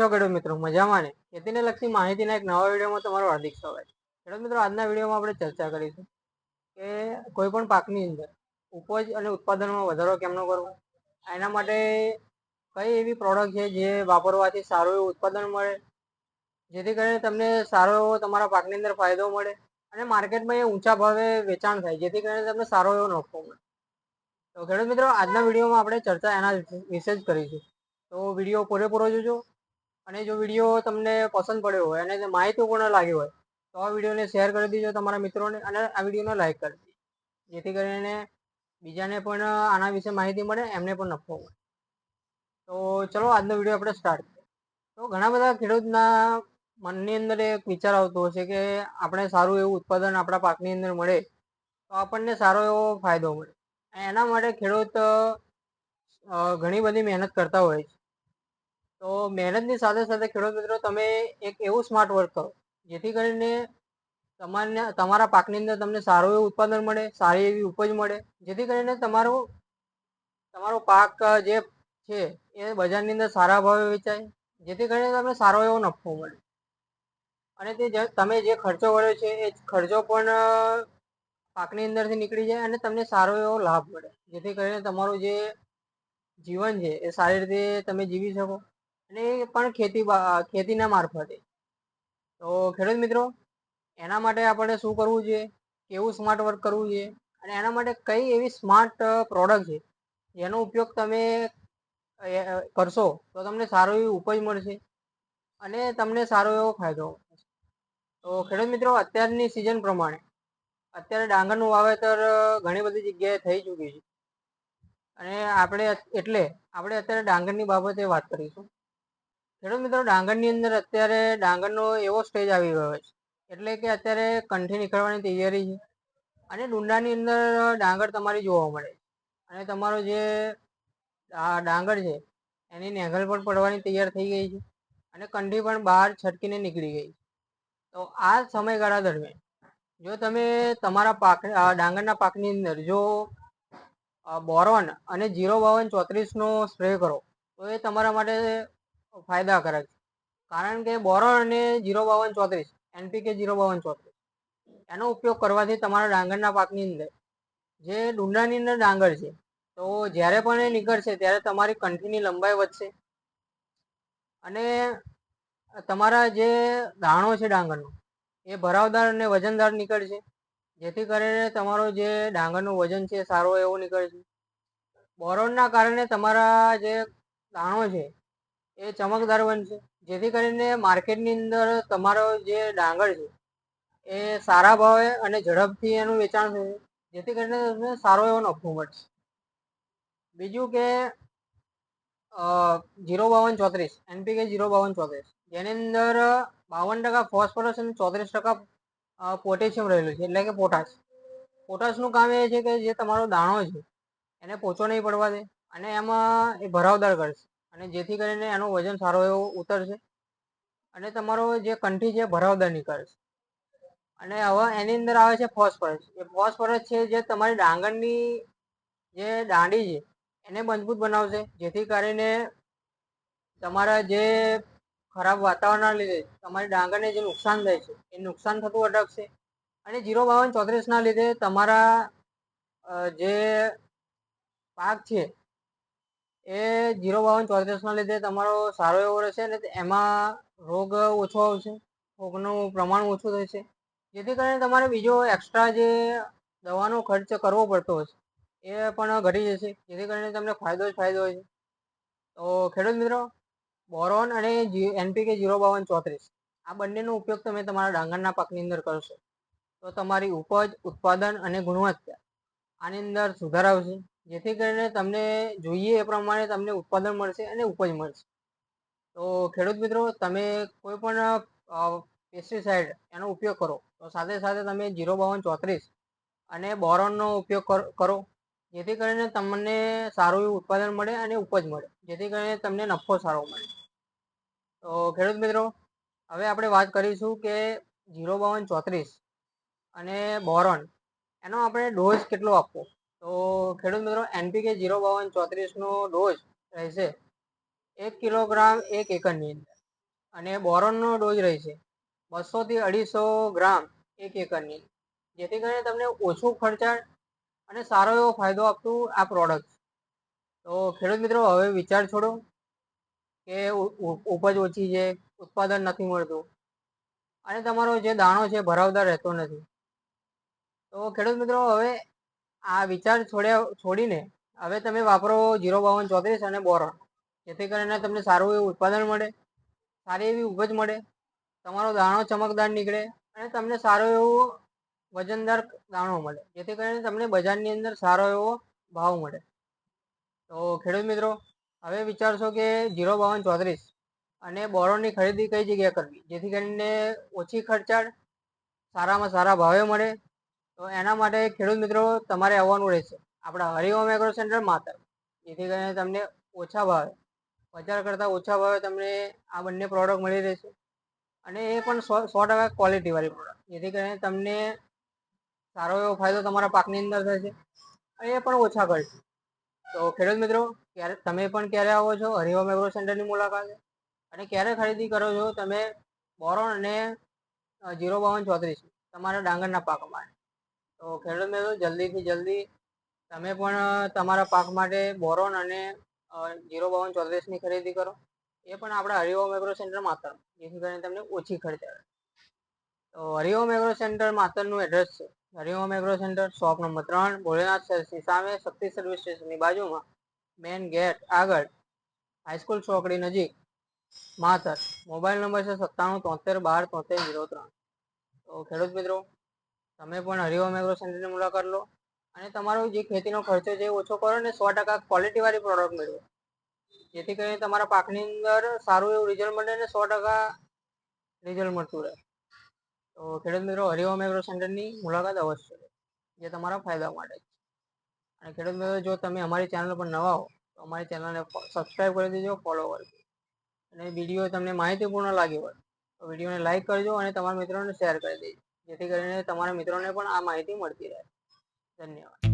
છો ખેડૂત મિત્રો, મજામાં ને? ખેતીને લગતી માહિતીના એક નવા વિડીયોમાં તમારું હાર્દિક સ્વાગત ખેડૂત મિત્રો, આજના વિડીયોમાં આપણે ચર્ચા કરીશું કે કોઈ પણ પાકની અંદર ઉપજ અને ઉત્પાદનમાં વધારો કેમનો કરવો? એના માટે કઈ એવી પ્રોડક્ટ છે જે વાપરવાથી સારું એવું ઉત્પાદન મળે? જેથી કરીને તમને સારો એવો તમારા પાકની અંદર ફાયદો મળે અને માર્કેટમાં એ ઊંચા ભાવે વેચાણ થાય, જેથી કરીને તમને સારો એવો નફો મળે. તો ખેડૂત મિત્રો, આજના વિડીયોમાં આપણે ચર્ચા એના વિશે જ કરીશું. તો વીડિયો પૂરેપૂરો જોજો. અને જો વીડિયો તમને પસંદ પડ્યો હોય અને માહિતીપૂર્ણ લાગ્યો હોય, તો આ વિડીયોને શેર કરી દીજો તમારા મિત્રોને અને આ વિડીયોને લાઇક કરી દીજો. જેથી કરીને બીજાને પણ આના વિશે માહિતી મળે, એમને પણ નફો મળે. તો ચલો, આજનો વીડિયો આપણે સ્ટાર્ટ કરીએ. તો ઘણા બધા ખેડૂતના મનની અંદર એક વિચાર આવતો હશે કે આપણે સારું એવું ઉત્પાદન આપણા પાકની અંદર મળે, તો આપણને સારો એવો ફાયદો મળે. એના માટે ખેડૂત ઘણી બધી મહેનત કરતા હોય છે. તો મહેનતની સાથે સાથે ખેડૂત મિત્રો, તમે એક એવું સ્માર્ટ વર્ક કરો, જેથી કરીને તમારને, તમારા પાકની અંદર તમને સારું એવું ઉત્પાદન મળે, સારી એવી ઉપજ મળે, જેથી કરીને તમારો તમારો પાક જે છે એ બજારની અંદર સારા ભાવે વેચાય, જેથી કરીને તમને સારો એવો નફો મળે. અને તે તમે જે ખર્ચો કર્યો છે, એ ખર્ચો પણ પાકની અંદરથી નીકળી જાય અને તમને સારો એવો લાભ મળે, જેથી કરીને તમારું જે જીવન છે એ સારી રીતે તમે જીવી શકો. અને પણ ખેતી ખેતીના મારફતે. તો ખેડૂત મિત્રો, એના માટે આપણે શું કરવું જોઈએ? કેવું સ્માર્ટ વર્ક કરવું જોઈએ? અને એના માટે કઈ એવી સ્માર્ટ પ્રોડક્ટ છે? જેનો ઉપયોગ તમે કરશો તો તમને સારો એવી ઉપજ મળશે અને તમને સારો એવો ફાયદો તો ખેડૂત મિત્રો, અત્યારની સિઝન પ્રમાણે, અત્યારે ડાંગરનું વાવેતર ઘણી બધી જગ્યાએ થઈ ચૂક્યું છે. અને આપણે એટલે, આપણે અત્યારે ડાંગરની બાબતે વાત કરીશું. ખેડૂત મિત્રો, ડાંગરની અંદર અત્યારે ડાંગરનો એવો સ્ટેજ આવી ગયો છે. એટલે કે અત્યારે કંઠી નીકળવાની તૈયારી છે. અને ડુંડાની અંદર ડાંગર તમારી જોવા મળે અને તમારો જે ડાંગર છે, એની નેગલ પણ પડવાની તૈયાર થઈ ગઈ છે. અને કંઠી પણ બહાર છટકીને નીકળી ગઈ તો આ સમયગાળા દરમિયાન, જો તમે તમારા પાક ડાંગરના પાકની અંદર જો બોરોન અને જીરો બાવન ચોત્રીસનો સ્પ્રે કરો, તો એ તમારા માટે ફાયદાકારક છે. કારણ કે બોરોન અને જીરો બાવન ચોત્રીસ, એનપીકે જીરો બાવન ચોત્રીસ, એનો ઉપયોગ કરવાથી તમારા ડાંગરના પાકની અંદર, જે ડુંડાની અંદર ડાંગર છે, તો જ્યારે પણ એ નીકળશે ત્યારે તમારી કંઠીની લંબાઈ વધશે. અને તમારા જે દાણો છે ડાંગરનો, એ ભરાવદાર અને વજનદાર નીકળશે. જેથી કરીને તમારો જે ડાંગરનું વજન છે સારો એવો નીકળશે. બોરોનના કારણે તમારા જે દાણો છે એ ચમકદાર બનશે જેથી કરીને માર્કેટની અંદર તમારો જે ડાંગર છે, એ સારા ભાવે અને ઝડપથી એનું વેચાણ થશે. જેથી કરીને તમને સારો એવો નફો મળશે. બીજું કે જીરો બાવન ચોત્રીસ, એનપીકે જીરો બાવન ચોત્રીસ. જેની અંદર બાવન ટકા ફોસ્ફરસ અને ચોત્રીસ ટકા પોટેશિયમ રહેલું છે. એટલે કે પોટાશ. પોટાશનું કામ એ છે કે જે તમારો દાણો છે, એને પોચો નહીં પડવા દે અને એમાં એ ભરાવદાર કરશે. અને જેથી કરીને એનું વજન સારો એવો ઉતરશે. અને તમારો જે કંઠી છે ભરાવદાર નીકળશે અને હવે એની અંદર આવે છે ફોસ્ફરસ. એ ફોસ્ફરસ છે જે તમારી ડાંગરની જે દાંડી છે, એને મજબૂત બનાવશે. જેથી કરીને તમારા જે ખરાબ વાતાવરણના લીધે તમારી ડાંગરને જે નુકસાન થાય છે, એ નુકસાન થતું અટકશે. અને જીરો બાવન ચોત્રીસના લીધે તમારા જે પાક છે એ જીરો બાવન ચોત્રીસના લીધે તમારો સારો એવો રહેશે અને એમાં રોગ ઓછો આવશે, રોગનું પ્રમાણ ઓછું થશે. જેથી કરીને તમારે બીજો એક્સ્ટ્રા જે દવાનો ખર્ચ કરવો પડતો હશે, એ પણ ઘટી જશે. જેથી કરીને તમને ફાયદો જ ફાયદો હોય છે તો ખેડૂત મિત્રો, બોરોન અને એનપીકે જીરો બાવન ચોત્રીસ, આ બંનેનો ઉપયોગ તમે તમારા ડાંગરના પાકની અંદર કરશો. તો તમારી ઉપજ, ઉત્પાદન અને ગુણવત્તા આની અંદર સુધાર આવશે. જેથી કરીને તમને જોઈએ એ પ્રમાણે તમને ઉત્પાદન મળશે અને ઉપજ મળશે. તો ખેડૂત મિત્રો, તમે કોઈ પણ પેસ્ટિસાઇડ એનો ઉપયોગ કરો, તો સાથે સાથે તમે જીરો બાવન ચોત્રીસ અને બોરોનનો ઉપયોગ કરો. જેથી કરીને તમને સારું એવું ઉત્પાદન મળે અને ઉપજ મળે. જેથી કરીને તમને નફો સારો મળે. તો ખેડૂત મિત્રો, હવે આપણે વાત કરીશું કે જીરો બાવન ચોત્રીસ અને બોરોન, એનો આપણે ડોઝ કેટલો આપવો? તો ખેડૂત મિત્રો એનપીકે જીરો બાવન ચોત્રીસનો ડોઝ રહેશે એક કિલોગ્રામ એક એકરની અંદર. અને બોરોનનો ડોઝ રહેશે બસોથી અઢીસો ગ્રામ એક એકરની જેથી કરીને તમને ઓછું ખર્ચાળ અને સારો એવો ફાયદો આપતું આ પ્રોડક્ટ તો ખેડૂત મિત્રો, હવે વિચાર છોડો કે ઉપજ ઓછી છે, ઉત્પાદન નથી મળતું. અને તમારો જે દાણો છે, ભરાવદાર રહેતો નથી. તો ખેડૂત મિત્રો, હવે આ વિચાર છોડ્યા છોડીને હવે તમે વાપરો જીરો બાવન ચોત્રીસ અને બોરોન. જેથી કરીને તમને સારું એવું ઉત્પાદન મળે, સારી એવી ઉપજ મળે, તમારો દાણો ચમકદાર નીકળે અને તમને સારો એવો વજનદાર દાણો મળે. જેથી કરીને તમને બજારની અંદર સારો એવો ભાવ મળે. તો ખેડૂત મિત્રો, હવે વિચારશો કે જીરો બાવન ચોત્રીસ અને બોરોની ખરીદી કઈ જગ્યાએ કરવી? જેથી કરીને ઓછી ખર્ચાળ, સારામાં સારા ભાવે મળે તો એના માટે ખેડૂત મિત્રો તમારે આવવાનું રહેશે. આપણા હરિઓમ એગ્રો સેન્ટર માતર. જેથી કરીને તમને ઓછા ભાવે, બજાર કરતાં ઓછા ભાવે તમને આ બંને પ્રોડક્ટ મળી રહેશે. અને એ પણ સો સો ટકા ક્વોલિટીવાળી પ્રોડક્ટ જેથી કરીને તમને સારો એવો ફાયદો તમારા પાકની અંદર થશે અને એ પણ ઓછા ખર્ચ. તો ખેડૂત મિત્રો, ક્યારે, તમે પણ ક્યારે આવો છો હરિઓમ એગ્રો સેન્ટરની મુલાકાતે? અને ક્યારે ખરીદી કરો છો? તમે બોરોન અને જીરો બાવન ચોત્રીસ. તમારા ડાંગરના પાક માટે તો ખેડૂત મિત્રો, જલ્દીથી જલ્દી તમે પણ તમારા પાક માટે બોરોન અને જીરો બાવન ચોત્રીસની ખરીદી કરો. એ પણ આપણા હરિઓમ એગ્રો સેન્ટર માત્ર, જેથી કરીને તમને ઓછી ખર્ચ આવે. તો હરિઓમ એગ્રો સેન્ટર માતરનું એડ્રેસ છે. Hariom agro centre, shop number ત્રણ, ભોલેનાથ સર્સની સામે શક્તિ સર્વિસ સ્ટેશનની બાજુમાં મેન ગેટ આગળ હાઈસ્કૂલ ચોકડી નજીક માતર. મોબાઈલ નંબર છે સત્તાણું, તોતેર, બાર, તોતેર, જીરો ત્રણ. તો ખેડૂત મિત્રો તમે પણ હરિઓમ એગ્રો સેન્ટરની મુલાકાત લો. અને તમારો જે ખેતીનો ખર્ચો છે ઓછો કરો અને સો ટકા ક્વોલિટીવાળી પ્રોડક્ટ મેળવો જેથી કરીને તમારા પાકની અંદર સારું એવું રિઝલ્ટ મળે અને સો ટકા રિઝલ્ટ મળતું રહે. તો ખેડૂત મિત્રો હરિઓમ એગ્રો સેન્ટરની મુલાકાત અવશ્ય લો. જે તમારા ફાયદા માટે છે. અને ખેડૂત મિત્રો, જો તમે અમારી ચેનલ પર નવા હો, તો અમારી ચેનલને સબસ્ક્રાઈબ કરી દેજો ફોલો કરજો અને વીડિયો તમને માહિતીપૂર્ણ લાગ્યો હોય, તો વિડીયોને લાઇક કરજો અને તમારા મિત્રોને શેર કરી દેજો. જેથી કરીને તમારા મિત્રોને પણ આ માહિતી મળતી રહે. ધન્યવાદ.